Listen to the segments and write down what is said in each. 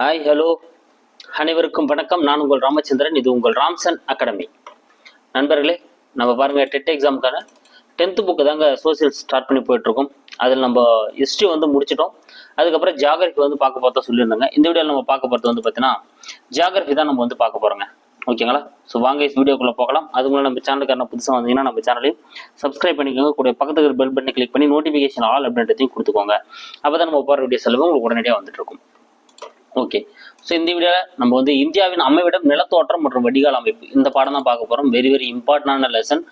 Hi hello அனைவருக்கும் வணக்கம். நான் உங்கள் ராமச்சந்திரன். இது உங்கள் ராம்சன் அகாடமி. நண்பர்களே நம்ம பாருங்கள் டெட் எக்ஸாமுக்கான டென்த்து புக்கு தாங்க சோசியல் ஸ்டார்ட் பண்ணி போயிட்டுருக்கோம். அதில் நம்ம ஹிஸ்ட்ரி வந்து முடிச்சிட்டோம். அதுக்கப்புறம் ஜாகிரஃபி வந்து பார்க்க பார்த்தா சொல்லியிருந்தாங்க. இந்த வீடியோவில் நம்ம பார்க்க போகிறது வந்து பார்த்தீங்கன்னா ஜியாகிரஃபி தான் நம்ம வந்து பார்க்க போகிறோங்க ஓகேங்களா? ஸோ வாங்க வீடியோக்குள்ளே போகலாம். அதுக்குள்ளே நம்ம சேனலுக்கு என்ன புதுசாக வந்தீங்கன்னா நம்ம சேனலையும் சப்ஸ்கிரைப் பண்ணிக்கோங்க. கூட பக்கத்துக்கு பெல் பட்டனை கிளிக் பண்ணி நோட்டிஃபிகேஷன் ஆல் அப்படின்றதையும் கொடுத்துக்கோங்க. அப்போ தான் நம்ம போகிற வீடியோஸ் எல்லாமே உங்களுக்கு உடனடியாக வந்துட்டு இருக்கும் ஓகே ஸோ இந்த வீடியோவில் நம்ம வந்து இந்தியாவின் அமைவிடம் நிலத்தோற்றம் மற்றும் வடிகால் அமைப்பு இந்த பாடம் தான் பார்க்க போகிறோம் வெரி வெரி இம்பார்ட்டண்டான லெசன்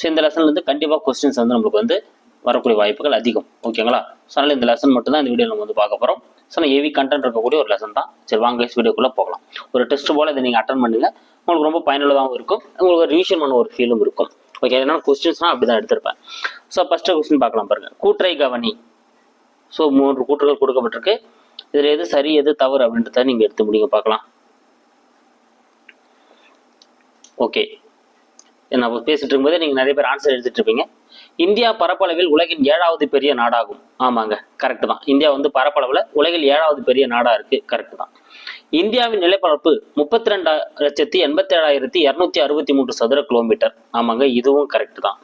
ஸோ இந்த லெசன்லேருந்து கண்டிப்பாக கொஸ்டின்ஸ் வந்து நம்மளுக்கு வந்து வரக்கூடிய வாய்ப்புகள் அதிகம். ஓகேங்களா ஸோ அதனால் இந்த லெசன் மட்டும் தான் இந்த வீடியோ நம்ம வந்து பார்க்க போகிறோம் ஸோ நான் ஹெவி கண்டென்ட் இருக்கக்கூடிய ஒரு லெசன் தான். சரி வாங்க வீடியோக்குள்ளே போகலாம். ஒரு டெஸ்ட் போல் இதை நீங்கள் அட்டன் பண்ணுங்க. உங்களுக்கு ரொம்ப பயனுள்ளதாகவும் இருக்கும். உங்களுக்கு ரிவிஷன் பண்ண ஒரு ஃபீலும் இருக்கும். ஓகே என்னென்ன கொஸ்டின்ஸ்னால் அப்படி தான் எடுத்திருப்பேன். ஸோ ஃபஸ்ட்டு கொஸ்டின் பார்க்கலாம் பாருங்கள் கூட்டுரை கவனி. ஸோ மூன்று கூற்றுகள் கொடுக்கப்பட்டிருக்கு. இதில் எது சரி எது தவறு அப்படின்றத நீங்கள் எடுத்து முடிங்க பார்க்கலாம். ஓகே. நான் பேசிட்டு இருக்கும்போதே நீங்கள் நிறைய பேர் ஆன்சர் எடுத்துட்டு இருப்பீங்க. இந்தியா பரப்பளவில் உலகின் ஏழாவது பெரிய நாடாகும். ஆமாங்க கரெக்ட் தான். இந்தியா வந்து பரப்பளவில் உலகில் ஏழாவது பெரிய நாடா இருக்கு. கரெக்ட் தான். இந்தியாவின் நிலப்பரப்பு முப்பத்தி ரெண்டு லட்சத்தி எண்பத்தி ஏழாயிரத்தி இரநூத்தி அறுபத்தி மூன்று சதுர கிலோமீட்டர் ஆமாங்க இதுவும் கரெக்ட் தான்.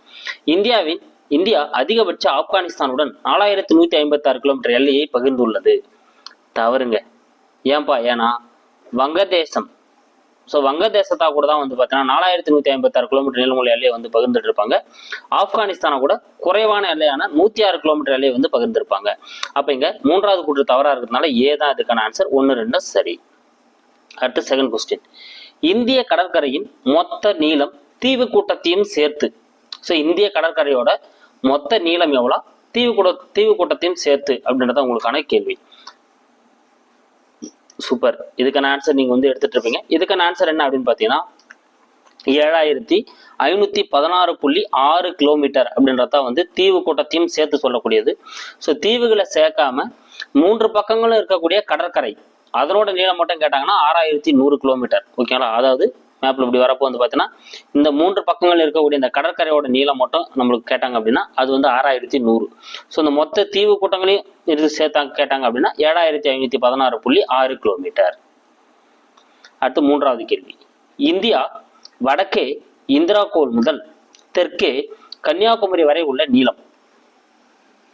இந்தியாவின் இந்தியா அதிகபட்ச ஆப்கானிஸ்தானுடன் நாலாயிரத்தி நூத்தி ஐம்பத்தி ஆறு கிலோமீட்டர் எல்லையை பகிர்ந்துள்ளது. தவறுங்க. ஏன்பா? ஏன்னா வங்கதேசம். ஸோ வங்கதேசத்தா கூட தான் வந்து பார்த்தீங்கன்னா நாலாயிரத்தி நூற்றி ஐம்பத்தாறு கிலோமீட்டர் நீளமுள்ள எல்லையை வந்து பகிர்ந்துட்டு இருப்பாங்க ஆப்கானிஸ்தானை கூட குறைவான எல்லையான நூற்றி ஆறு கிலோமீட்டர் எல்லையை வந்து பகிர்ந்திருப்பாங்க. அப்போ இங்கே மூன்றாவது கூற்று தவறாக இருக்கிறதுனால ஏ தான் இதுக்கான ஆன்சர் ஒன்று ரெண்டு சரி. அடுத்து செகண்ட் கொஸ்டின் இந்திய கடற்கரையின் மொத்த நீளம் தீவு கூட்டத்தையும் சேர்த்து. ஸோ இந்திய கடற்கரையோட மொத்த நீளம் எவ்வளோ? தீவு கூட தீவு கூட்டத்தையும் சேர்த்து அப்படின்றத உங்களுக்கான கேள்வி. சூப்பர் இதுக்கான ஆன்சர் நீங்கள் வந்து எடுத்துகிட்டு இருப்பீங்க. இதுக்கான ஆன்சர் என்ன அப்படின்னு பார்த்தீங்கன்னா ஏழாயிரத்தி ஐநூற்றி பதினாறு புள்ளி ஆறு கிலோமீட்டர் அப்படின்றத வந்து தீவு கூட்டத்தையும் சேர்த்து சொல்லக்கூடியது. ஸோ தீவுகளை சேர்க்காம மூன்று பக்கங்களும் இருக்கக்கூடிய கடற்கரை. அதனோட நீளம் மட்டும் கேட்டாங்கன்னா ஆறாயிரத்தி நூறு கிலோமீட்டர் ஓகேங்களா அதாவது மேப்பில் இப்படி வரப்போ வந்து பார்த்தீங்கன்னா இந்த மூன்று பக்கங்கள் இருக்கக்கூடிய இந்த கடற்கரையோட நீளம் மட்டும் நம்மளுக்கு கேட்டாங்க அப்படின்னா அது வந்து ஆறாயிரத்தி நூறு. ஸோ இந்த மொத்த தீவு கூட்டங்களையும் இருந்து சேர்த்தாங்க கேட்டாங்க அப்படின்னா ஏழாயிரத்தி ஐநூத்தி பதினாறு புள்ளி ஆறு கிலோமீட்டர் அடுத்து மூன்றாவது கேள்வி. இந்தியா வடக்கே இந்திரா கோல் முதல் தெற்கே கன்னியாகுமரி வரை உள்ள நீளம்.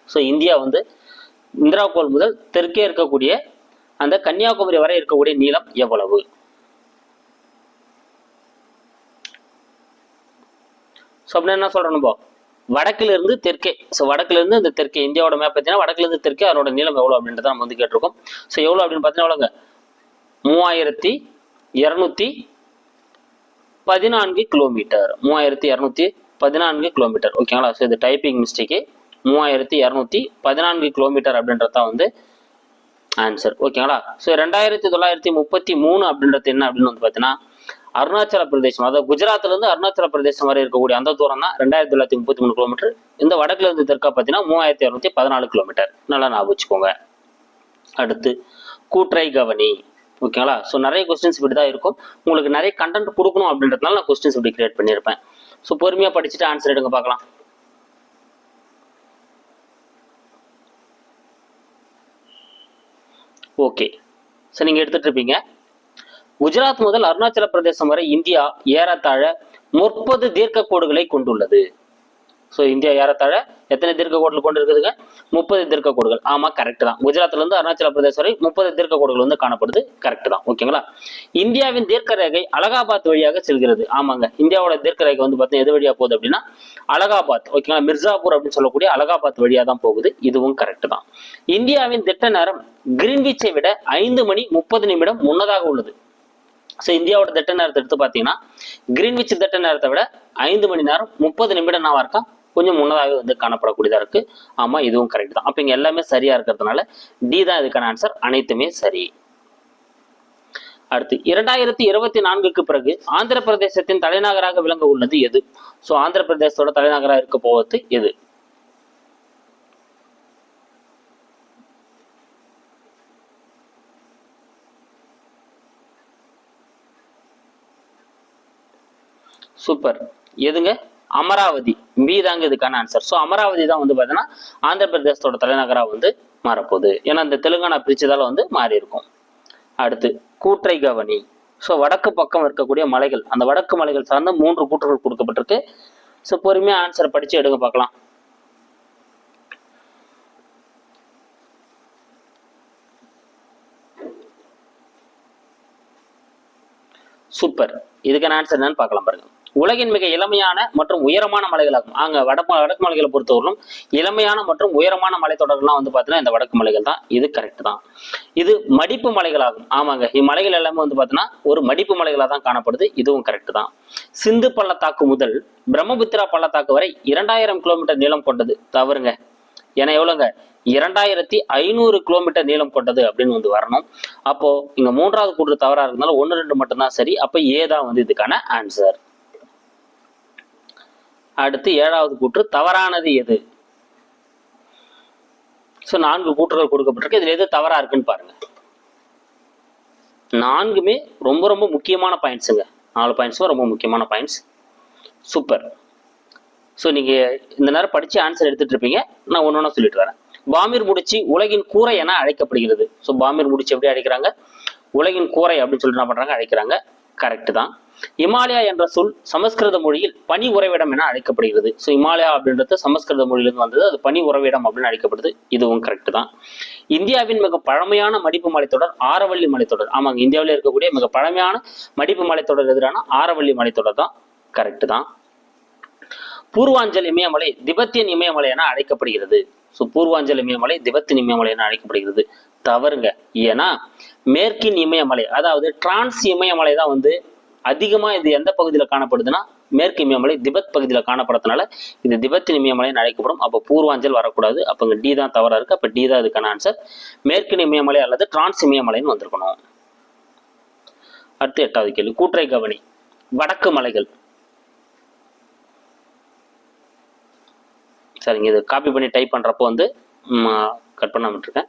ஸோ இந்தியா வந்து இந்திரா கோல் முதல் தெற்கே இருக்கக்கூடிய அந்த கன்னியாகுமரி வரை இருக்கக்கூடிய நீளம் எவ்வளவு? ஸோ அப்படின்னு என்ன சொல்கிறோம் நம்ம வடக்கிலிருந்து தெற்கே. ஸோ வடக்கிலிருந்து இந்த தெற்கே இந்தியாவோட மேப் பார்த்தீங்கன்னா வடக்குலேருந்து தெற்கே அதனோட நீளம் எவ்வளோ அப்படின்றத நம்ம வந்து கேட்டிருக்கோம். ஸோ எவ்வளோ அப்படின்னு பார்த்தீங்கன்னா எவ்வளோங்க மூவாயிரத்தி இரநூத்தி பதினான்கு கிலோமீட்டர் மூவாயிரத்தி இரநூத்தி பதினான்கு கிலோமீட்டர் ஓகேங்களா ஸோ இது டைப்பிங் மிஸ்டேக்கு மூவாயிரத்தி இரநூத்தி பதினான்கு கிலோமீட்டர் அப்படின்றத வந்து ஆன்சர் ஓகேங்களா ஸோ ரெண்டாயிரத்தி தொள்ளாயிரத்தி முப்பத்தி மூணு அப்படின்றது என்ன அப்படின்னு வந்து பார்த்தீங்கன்னா அருணாச்சல பிரதேசம் அதாவது குஜராத்லேருந்து அருணாச்சல பிரதேசம் வரை இருக்கக்கூடிய அந்த தூரம் தான் ரெண்டாயிரத்தி தொள்ளாயிரத்தி முப்பத்தி மூணு கிலோமீட்டர் இந்த வடக்குல இருந்து தெற்கா பார்த்தீங்கன்னா மூவாயிரத்தி இரநூத்தி பதினாலு கிலோமீட்டர் நல்லா ஞாபகம் வச்சுக்கோங்க. அடுத்து கூற்றை கவனி. ஓகேங்களா? ஸோ நிறைய கொஸ்டின்ஸ் இப்படி தான் இருக்கும். உங்களுக்கு நிறைய கண்டென்ட் கொடுக்கணும் அப்படின்றதுனால நான் கொஸ்டின்ஸ் இப்படி கிரியேட் பண்ணியிருப்பேன். ஸோ பொறுமையாக படிச்சுட்டு ஆன்சர் எடுங்க பார்க்கலாம். ஓகே ஸோ நீங்கள் எடுத்துகிட்டு இருப்பீங்க. குஜராத் முதல் அருணாச்சல பிரதேசம் வரை இந்தியா ஏறத்தாழ முப்பது தீர்க்க கோடுகளை கொண்டுள்ளது. ஸோ இந்தியா ஏறத்தாழ எத்தனை தீர்க்க கோடுகள் கொண்டு இருக்குதுங்க முப்பது தீர்க்க கோடுகள். ஆமா கரெக்ட் தான். குஜராத்ல இருந்து அருணாச்சல பிரதேசம் வரை முப்பது தீர்க்க கோடுகள் வந்து காணப்படுது. கரெக்ட் தான். ஓகேங்களா இந்தியாவின் தீர்க்க ரேகை அலகாபாத் வழியாக செல்கிறது. ஆமாங்க. இந்தியாவோட தீர்க்க ரேகை வந்து பார்த்தீங்கன்னா எது வழியா போகுது அப்படின்னா அலகாபாத். ஓகேங்களா மிர்சாபூர் அப்படின்னு சொல்லக்கூடிய அலகாபாத் வழியா தான் போகுது. இதுவும் கரெக்ட் தான். இந்தியாவின் திட்ட நேரம் கிரீன்விச்சை விட ஐந்து மணி முப்பது நிமிடம் முன்னதாக உள்ளது. ஸோ இந்தியாவோட திட்ட நேரத்தை எடுத்து பார்த்தீங்கன்னா கிரீன்விச் திட்ட நேரத்தை விட ஐந்து மணி நேரம் முப்பது நிமிடம் நான் இருக்கா? கொஞ்சம் முன்னதாகவே வந்து காணப்படக்கூடியதாக இருக்கு. ஆமா இதுவும் கரெக்ட் தான். அப்போ இங்கே எல்லாமே சரியா இருக்கிறதுனால டி தான் இதுக்கான ஆன்சர் அனைத்துமே சரி. அடுத்து இரண்டாயிரத்தி இருபத்தி நான்குக்கு பிறகு ஆந்திர பிரதேசத்தின் தலைநகராக விளங்க உள்ளது எது? ஸோ ஆந்திர பிரதேசத்தோட தலைநகராக இருக்க போவது எது? சூப்பர் எதுங்க? அமராவதி. பி தாங்க இதுக்கான ஆன்சர் ஸோ அமராவதி தான் வந்து பார்த்தீங்கன்னா ஆந்திர பிரதேசத்தோட தலைநகராக வந்து மாறப்போகுது. ஏன்னா இந்த தெலுங்கானா பிரிச்சதால வந்து மாறி இருக்கும் அடுத்து கூற்றை கவனி ஸோ வடக்கு பக்கம் இருக்கக்கூடிய மலைகள். அந்த வடக்கு மலைகள் சார்ந்த மூன்று கூற்றுகள் கொடுக்கப்பட்டிருக்கு. ஸோ பொறுமையாக ஆன்சர் படித்து எடுங்க பார்க்கலாம். சூப்பர் இதுக்கான ஆன்சர் என்னன்னு பார்க்கலாம் பாருங்க. உலகின் மிக இளமையான மற்றும் உயரமான மலைகளாகும். அங்க வடக்கு வடக்கு மலைகளை பொறுத்தவரையிலும் இளமையான மற்றும் உயரமான மலைத்தொடர்கள்லாம் வந்து பார்த்தீங்கன்னா இந்த வடக்கு மலைகள் தான். இது கரெக்ட் தான். இது மடிப்பு மலைகளாகும். ஆமாங்க. இம்மலைகள் எல்லாமே வந்து பார்த்தீங்கன்னா ஒரு மடிப்பு மலைகளாக தான் காணப்படுது. இதுவும் கரெக்ட் தான். சிந்து பள்ளத்தாக்கு முதல் பிரம்மபுத்திரா பள்ளத்தாக்கு வரை இரண்டாயிரம் கிலோமீட்டர் நீளம் கொண்டது. தவறுங்க. ஏன்னா எவ்வளோங்க இரண்டாயிரத்தி ஐநூறு கிலோமீட்டர் நீளம் கொண்டது அப்படின்னு வந்து வரணும். அப்போ இங்க மூன்றாவது கூற்று தவறா இருந்தாலும் ஒன்று ரெண்டு மட்டும்தான் சரி. அப்போ ஏ தான் வந்து இதுக்கான ஆன்சர் அடுத்து ஏழாவது கூற்று தவறானது எது? ஸோ நான்கு கூற்றுகள் கொடுக்கப்பட்டிருக்கு. இதில் எது தவறாக இருக்குன்னு பாருங்க. நான்குமே ரொம்ப ரொம்ப முக்கியமான பாயிண்ட்ஸுங்க நாலு பாயிண்ட்ஸும் ரொம்ப முக்கியமான பாயிண்ட்ஸ் சூப்பர் ஸோ நீங்கள் இந்த நேரம் படித்து ஆன்சர் எடுத்துகிட்டு இருப்பீங்க. நான் ஒன்று ஒன்றா சொல்லிட்டு வரேன். பாமீர் முடிச்சு உலகின் கூரை என அழைக்கப்படுகிறது. ஸோ பாமீர் முடிச்சு எப்படி அழைக்கிறாங்க? உலகின் கூரை அப்படின்னு சொல்லிட்டு என்ன பண்ணுறாங்க அழைக்கிறாங்க. கரெக்ட் தான். இமாலயா என்ற சொல் சமஸ்கிருத மொழியில் பனி உறைவிடம் என அழைக்கப்படுகிறது. ஸோ இமாலயா அப்படின்றது சமஸ்கிருத மொழியிலிருந்து வந்தது. அது பனி உறைவிடம் அப்படின்னு அழைக்கப்படுது. இதுவும் கரெக்ட் தான். இந்தியாவின் மிக பழமையான மடிப்பு மலைத்தொடர் ஆரவள்ளி மலைத்தொடர் ஆமாங்க இந்தியாவில் இருக்கக்கூடிய மிக பழமையான மடிப்பு மலைத்தொடர் எதிரான ஆரவள்ளி மலைத்தொடர் தான். கரெக்ட் தான். பூர்வாஞ்சல் இமயமலை திபெத்தியன் இமயமலை என அழைக்கப்படுகிறது. ஸோ பூர்வாஞ்சல் இமயமலை திபெத்தியன் இமயமலை என அழைக்கப்படுகிறது. தவறுங்க. ஏன்னா மேற்கின் இமயமலை அதாவது டிரான்ஸ் இமயமலை தான் வந்து அதிகமாக இது எந்த பகுதியில் காணப்படுதுன்னா மேற்கு இமயமலை திபெத் பகுதியில் காணப்படுறதுனால இது திபெத்தின் இமயமலைன்னு அழைக்கப்படும். அப்போ பூர்வாஞ்சல் வரக்கூடாது. அப்போ இங்கே டி தான் தவறாக இருக்குது அப்போ டி தான் இதுக்கான ஆன்சர் மேற்கின் இமயமலை அல்லது டிரான்ஸ் இமயமலைன்னு வந்திருக்கணும். அடுத்து எட்டாவது கேள்வி. கூற்றை கவனி. வடக்கு மலைகள். சரிங்க இது காப்பி பண்ணி டைப் பண்ணுறப்போ வந்து கட் பண்ண விட்டுருக்கேன்.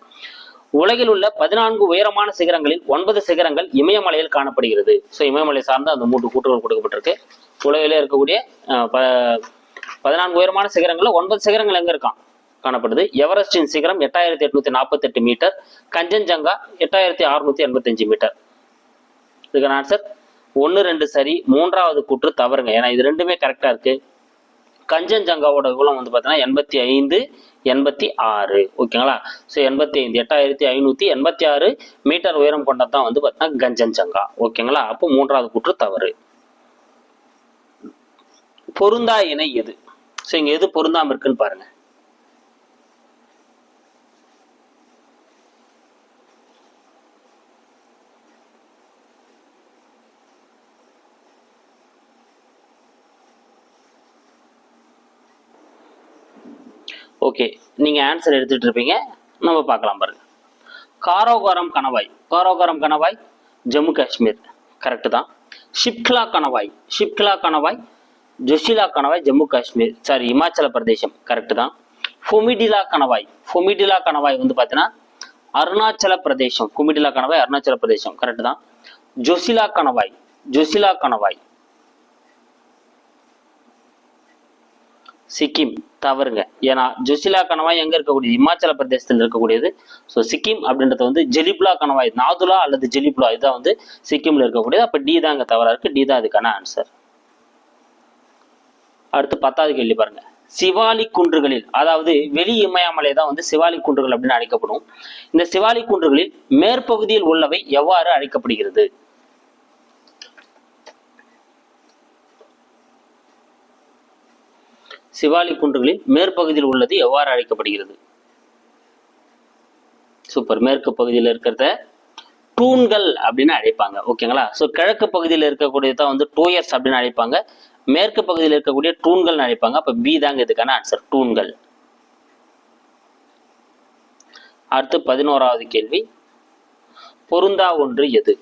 உலகில் உள்ள பதினான்கு உயரமான சிகரங்களில் ஒன்பது சிகரங்கள் இமயமலையில் காணப்படுகிறது. ஸோ இமயமலை சார்ந்த அந்த மூன்று கூற்றுகள் கொடுக்கப்பட்டிருக்கு. உலகிலே இருக்கக்கூடிய ப பதினான்கு உயரமான சிகரங்களில் ஒன்பது சிகரங்கள் எங்கே இருக்கான்? காணப்படுது. எவரெஸ்டின் சிகரம் எட்டாயிரத்தி எட்நூத்தி நாற்பத்தெட்டு மீட்டர். கஞ்சன்ஜங்கா எட்டாயிரத்தி அறுநூத்தி எண்பத்தஞ்சு மீட்டர். இதுக்கான ஆன்சர் ஒன்று ரெண்டு சரி மூன்றாவது கூற்று தவறுங்க. ஏன்னா இது ரெண்டுமே கரெக்டாக இருக்குது கஞ்சன்ஜங்காவோட உயரம் வந்து பார்த்தீங்கன்னா எண்பத்தி ஐந்து எண்பத்தி ஆறு. ஓகேங்களா? ஸோ எண்பத்தி ஐந்து. எட்டாயிரத்தி ஐநூற்றி எண்பத்தி ஆறு மீட்டர் உயரம் கொண்டது தான் வந்து பார்த்தீங்கன்னா கஞ்சன்ஜங்கா. ஓகேங்களா? அப்போ மூன்றாவது கூற்று தவறு. பொருந்தா இணை எது? ஸோ இங்கே எது பொருந்தாமல் இருக்குன்னு பாருங்கள் ஓகே நீங்கள் ஆன்சர் எடுத்துகிட்டு இருப்பீங்க நம்ம பார்க்கலாம் பாருங்க. காரோகாரம் கணவாய். காரோகாரம் கணவாய் ஜம்மு காஷ்மீர். கரெக்டு தான். ஷிப்கிலா கணவாய். ஷிப்லா கணவாய் ஜொஷிலா கணவாய் ஜம்மு காஷ்மீர். சாரி இமாச்சல பிரதேசம். கரெக்டு தான். ஃபொமிடிலா கணவாய். ஃபொமிடிலா கணவாய் வந்து பார்த்தீங்கன்னா அருணாச்சல பிரதேசம். ஃபொமிடிலா கணவாய் அருணாச்சல பிரதேசம். கரெக்டு தான். ஜொசிலா கணவாய். ஜொசிலா கணவாய். சிக்கிம் தவறுங்க. ஏன்னா ஜொசிலா கணவாய் எங்க இருக்கக்கூடிய? இமாச்சல பிரதேசத்தில் இருக்கக்கூடியது. ஸோ சிக்கிம் அப்படின்றது வந்து ஜெலிப்லா கணவாய் நாதுலா அல்லது ஜெலிப்லா இதுதான் வந்து சிக்கிம்ல இருக்கக்கூடியது. அப்ப டி தான் இங்க தவறா இருக்கு. டி தான் அதுக்கான ஆன்சர் அடுத்து பத்தாவது கேள்வி பாருங்க. சிவாலி குன்றுகளில் அதாவது வெளி இமயமலை தான் வந்து சிவாலி குன்றுகள் அப்படின்னு அழைக்கப்படும். இந்த சிவாலி குன்றுகளில் மேற்பகுதியில் உள்ளவை எவ்வாறு அழைக்கப்படுகிறது? சிவாலி குன்றுகளில் மேற்பகுதியில் உள்ளது எவ்வாறு அழைக்கப்படுகிறது? சூப்பர் மேற்கு பகுதியில் இருக்கிறத டூன்கள் அப்படின்னு அழைப்பாங்க. ஓகேங்களா? ஸோ கிழக்கு பகுதியில் இருக்கக்கூடியது தான் வந்து டூயர்ஸ் அப்படின்னு அழைப்பாங்க. மேற்கு பகுதியில் இருக்கக்கூடிய டூன்கள் அழைப்பாங்க. அப்போ பி தாங்க இதுக்கான ஆன்சர் டூன்கள் அடுத்து பதினோராவது கேள்வி. பொருந்தா ஒன்று எது?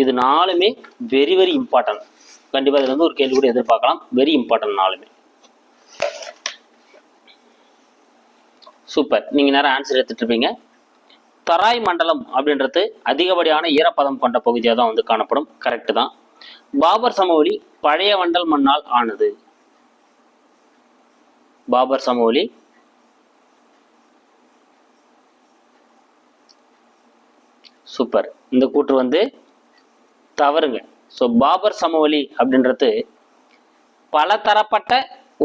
இது நாலுமே வெரி வெரி இம்பார்ட்டன்ட் கண்டிப்பாக இதில் வந்து ஒரு கேள்வி கூட எதிர்பார்க்கலாம். வெரி இம்பார்ட்டன்ட் நாலுமே. சூப்பர் நீங்கள் நேரம் ஆன்சர் எடுத்துட்டு இருப்பீங்க. தராய் மண்டலம் அப்படின்றது அதிகப்படியான ஈரப்பதம் கொண்ட பகுதியாக தான் வந்து காணப்படும். கரெக்டு தான். பாபர் சமவெளி பழைய வண்டல் மண்ணால் ஆனது. பாபர் சமவெளி சூப்பர் இந்த கூற்று வந்து தவறுங்க. ஸோ பாபர் சமவெளி அப்படின்றது பல தரப்பட்ட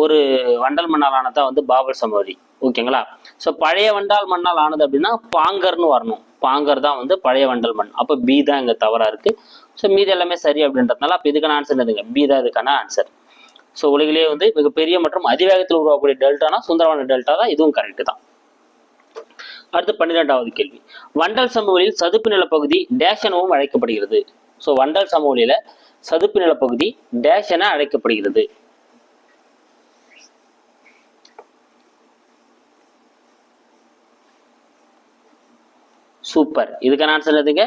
ஒரு வண்டல் மண்ணால் ஆனதான் வந்து பாபர் சமவெளி. ஓகேங்களா ஸோ பழைய வண்டால் மண்ணால் ஆனது அப்படின்னா பாங்கர்னு வரணும். பாங்கர் தான் வந்து பழைய வண்டல் மண். அப்போ பி தான் இங்கே தவறாக இருக்குது ஸோ மீதி எல்லாமே சரி அப்படின்றதுனால அப்போ இதுக்கான ஆன்சர் எதுங்க பி தான் இதுக்கான ஆன்சர் ஸோ உலகிலேயே வந்து மிகப்பெரிய மற்றும் அதிவேகத்தில் உருவாக்கக்கூடிய டெல்டானா சுந்தரவன டெல்டா தான்? இதுவும் கரெக்டு தான். அடுத்து பன்னிரெண்டாவது கேள்வி. வண்டல் சமவெளியில் சதுப்பு நிலப்பகுதி டேஷ் எனவும் அழைக்கப்படுகிறது. ஸோ வண்டல் சமவெளியில சதுப்பு நிலப்பகுதி டேஷ் என அழைக்கப்படுகிறது. சூப்பர் இதுக்கான ஆன்சர் எதுங்க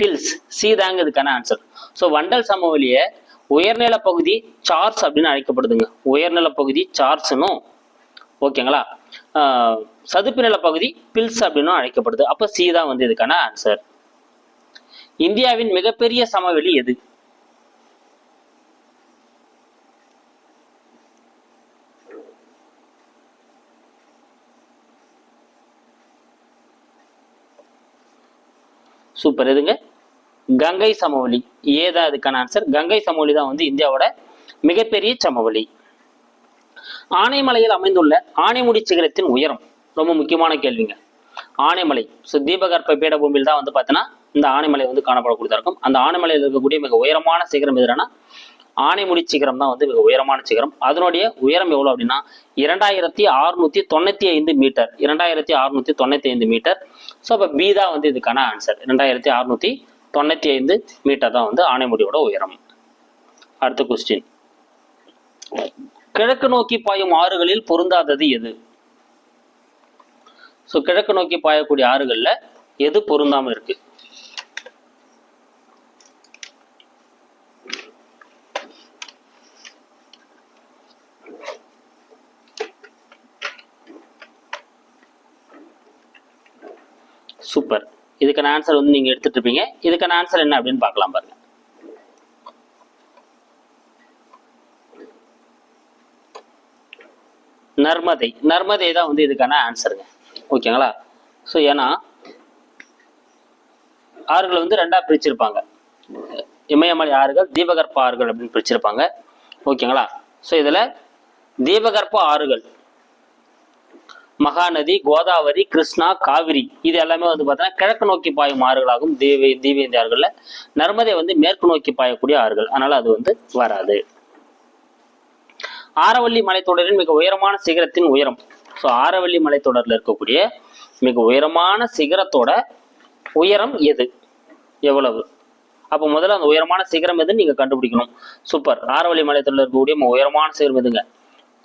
பில்ஸ் சி தாங்க இதுக்கான ஆன்சர் ஸோ வண்டல் சமவெளியை உயர்நில பகுதி சார்ஸ் அப்படின்னு அழைக்கப்படுதுங்க. உயர்நில பகுதி சார்ஸ்னும் ஓகேங்களா? ஆஹ் சதுப்பு நில பகுதி பில்ஸ் அப்படின்னும் அழைக்கப்படுது. அப்போ சி தான் வந்து இதுக்கான ஆன்சர் இந்தியாவின் மிகப்பெரிய சமவெளி எது? சூப்பர் எதுங்க? கங்கை சமவெளி. ஏதா இதுக்கான ஆன்சர் கங்கை சமவெளி தான் வந்து இந்தியாவோட மிகப்பெரிய சமவெளி. ஆனைமலையில் அமைந்துள்ள ஆனைமுடி சிகரத்தின் உயரம் ரொம்ப முக்கியமான கேள்விங்க. ஆனைமலை. ஸோ தீபகற்ப பீடபூமியில் தான் வந்து பார்த்தீங்கன்னா இந்த ஆனைமலை வந்து காணப்படக்கூடியதாக இருக்கும். அந்த ஆனைமலையில் இருக்கக்கூடிய மிக உயரமான சிகரம் எதுனா ஆனைமுடி சிகரம் தான் வந்து மிக உயரமான சிகரம். அதனுடைய உயரம் எவ்வளோ அப்படின்னா இரண்டாயிரத்தி அறுநூத்தி தொண்ணூத்தி ஐந்து மீட்டர். இரண்டாயிரத்தி அறுநூத்தி தொண்ணூத்தி ஐந்து மீட்டர். ஸோ அப்போ பி தான் வந்து இதுக்கான ஆன்சர் இரண்டாயிரத்தி அறுநூத்தி தொண்ணூத்தி ஐந்து மீட்டர் தான் வந்து ஆனைமுடியோட உயரம். அடுத்த கொஸ்டின் கிழக்கு நோக்கி பாயும் ஆறுகளில் பொருந்தாதது எது? ஸோ கிழக்கு நோக்கி பாயக்கூடிய ஆறுகளில் எது பொருந்தாமல் இருக்குது சூப்பர் இதுக்கான ஆன்சர் வந்து நீங்க எடுத்துட்டு இருப்பீங்க இதுக்கான ஆன்சர் என்ன அப்படின்னு பார்க்கலாம் பாருங்க. நர்மதை. நர்மதை தான் வந்து இதுக்கான ஆன்சருங்க ஓகேங்களா ஸோ ஏன்னா ஆறுகளை வந்து ரெண்டா பிரிச்சிருப்பாங்க. இமயமலை ஆறுகள் தீபகற்ப ஆறுகள் அப்படின்னு பிரிச்சிருப்பாங்க. ஓகேங்களா ஸோ இதில் தீபகற்ப ஆறுகள் மகாநதி கோதாவரி கிருஷ்ணா காவிரி. இது எல்லாமே வந்து பார்த்தீங்கன்னா கிழக்கு நோக்கி பாயும் ஆறுகளாகும் தீவி தீவேந்தி ஆறுகளில் நர்மதை வந்து மேற்கு நோக்கி பாயக்கூடிய ஆறுகள். அதனால அது வந்து வராது. ஆரவல்லி மலைத்தொடரின் மிக உயரமான சிகரத்தின் உயரம். ஸோ ஆரவல்லி மலைத்தொடரில் இருக்கக்கூடிய மிக உயரமான சிகரத்தோட உயரம் எது? எவ்வளவு? அப்போ முதல்ல அந்த உயரமான சிகரம் எதுன்னு நீங்கள் கண்டுபிடிக்கணும். சூப்பர் ஆரவல்லி மலைத்தொடரில் இருக்கக்கூடிய உயரமான சிகரம் எதுங்க?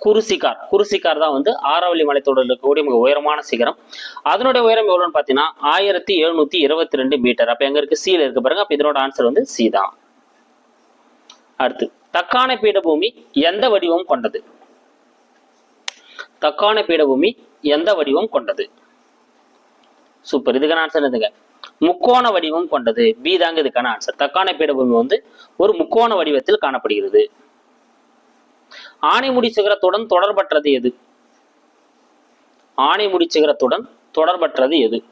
குருசிக்கார் குருசிக்கார் தான் வந்து ஆரவல்லி மலைத்தொடரில் இருக்கக்கூடிய மிக உயரமான சிகரம். அதனுடைய உயரம் எவ்வளோன்னு பார்த்தீங்கன்னா ஆயிரத்தி எழுநூத்தி இருபத்தி ரெண்டு மீட்டர். அப்போ எங்க இருக்கு? சீல இருக்கு பாருங்க. அப்போ இதனோட ஆன்சர் வந்து சி தான். அடுத்து தக்கான பீடபூமி எந்த வடிவம் கொண்டது? தக்கான பீடபூமி எந்த வடிவம் கொண்டது? சூப்பர். இதுக்கான ஆன்சர் என்னதுங்க? முக்கோண வடிவம் கொண்டது. பி தாங்க இதுக்கான ஆன்சர் தக்கான பீடபூமி வந்து ஒரு முக்கோண வடிவத்தில் காணப்படுகிறது. ஆனைமுடி சிகரத்துடன் தொடர்பற்றது எது? ஆனைமுடி சிகரத்துடன் தொடர்பற்றது எது?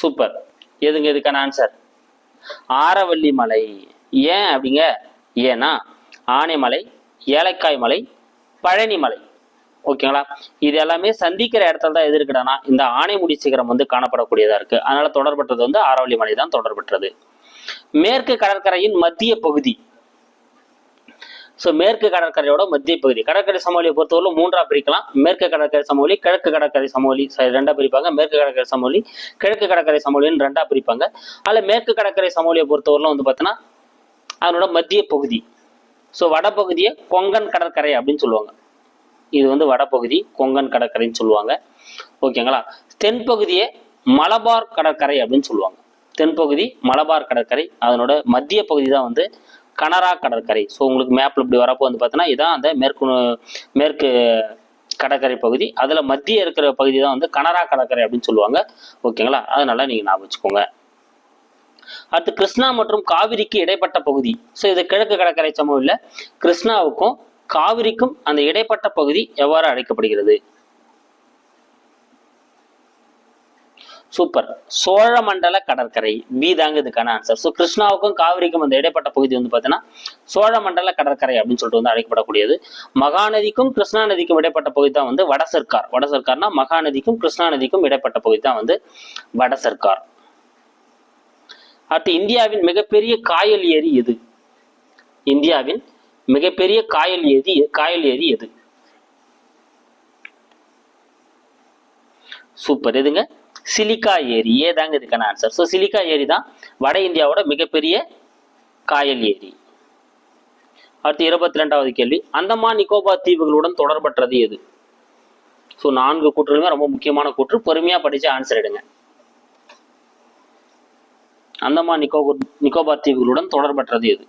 சூப்பர் எதுங்க இதுக்கான ஆன்சர் ஆரவல்லி மலை. ஏன் அப்படிங்க? ஏன்னா ஆனைமலை ஏலக்காய் மலை பழனி மலை. ஓகேங்களா? இது எல்லாமே சந்திக்கிற இடத்துல தான் எது இருக்குடானா இந்த ஆனைமுடி சிகரம் வந்து காணப்படக்கூடியதா இருக்கு. அதனால தொடர்பற்றது வந்து ஆரவல்லி மலை தான் தொடர்பற்றது. மேற்கு கடற்கரையின் மத்திய பகுதி. ஸோ மேற்கு கடற்கரையோட மத்திய பகுதி. கடற்கரை சமவெளியை பொறுத்தவரை மூன்றா பிரிக்கலாம். மேற்கு கடற்கரை சமவெளி கிழக்கு கடற்கரை சமவெளி ரெண்டா பிரிப்பாங்க. மேற்கு கடற்கரை சமவெளி கிழக்கு கடற்கரை சமவெளின்னு ரெண்டா பிரிப்பாங்க. அதில் மேற்கு கடற்கரை சமவெளியை பொறுத்தவரையிலும் வந்து பார்த்தீங்கன்னா அதனோட மத்திய பகுதி. ஸோ வடப்பகுதியை கொங்கன் கடற்கரை அப்படின்னு சொல்லுவாங்க. இது வந்து வடப்பகுதி கொங்கன் கடற்கரைன்னு சொல்லுவாங்க. ஓகேங்களா? தென்பகுதியை மலபார் கடற்கரை அப்படின்னு சொல்லுவாங்க. தென்பகுதி மலபார் கடற்கரை அதனோட மத்திய பகுதி தான் வந்து கனரா கடற்கரை. ஸோ உங்களுக்கு மேப்பில் இப்படி வரப்போ வந்து பார்த்தீங்கன்னா இதான் அந்த மேற்கு மேற்கு கடற்கரை பகுதி. அதில் மத்திய இருக்கிற பகுதி தான் வந்து கனரா கடற்கரை அப்படின்னு சொல்லுவாங்க. ஓகேங்களா அதனால நீங்கள் ஞாபகம் வச்சுக்கோங்க. அடுத்து கிருஷ்ணா மற்றும் காவிரிக்கு இடைப்பட்ட பகுதி. ஸோ இது கிழக்கு கடற்கரை சமம் இல்லை. கிருஷ்ணாவுக்கும் காவிரிக்கும் அந்த இடைப்பட்ட பகுதி எவ்வாறு அழைக்கப்படுகிறது? சூப்பர் சோழமண்டல கடற்கரை. பி தாங்க இதுக்கான ஆன்சர் ஸோ கிருஷ்ணாவுக்கும் காவிரிக்கும் அந்த இடைப்பட்ட பகுதி வந்து பார்த்தீங்கன்னா சோழமண்டல கடற்கரை அப்படின்னு சொல்லிட்டு வந்து அழைக்கப்படக்கூடியது. மகாநதிக்கும் கிருஷ்ணா நதிக்கும் இடைப்பட்ட பகுதி தான் வந்து வட சர்க்கார். வட சர்க்கார்னா மகாநதிக்கும் கிருஷ்ணா நதிக்கும் இடைப்பட்ட பகுதி தான் வந்து வட சர்க்கார். அடுத்து இந்தியாவின் மிகப்பெரிய காயல் ஏரி எது? இந்தியாவின் மிகப்பெரிய காயல் ஏரி காயல் ஏரி எது? சூப்பர் எதுங்க? சிலிக்கா ஏரி. ஏதாங்க இதுக்கான ஆன்சர் ஸோ சிலிக்கா ஏரி தான் வட இந்தியாவோட மிகப்பெரிய காயல் ஏரி. அடுத்து இருபத்தி ரெண்டாவது கேள்வி. அந்தமான் நிக்கோபார் தீவுகளுடன் தொடர்பற்றது எது? ஸோ நான்கு கூற்றுகளுமே ரொம்ப முக்கியமான கூற்று. பொறுமையா படித்து ஆன்சர் எடுங்க. அந்தமான் நிக்கோ நிக்கோபார் தீவுகளுடன் தொடர்பற்றது எது?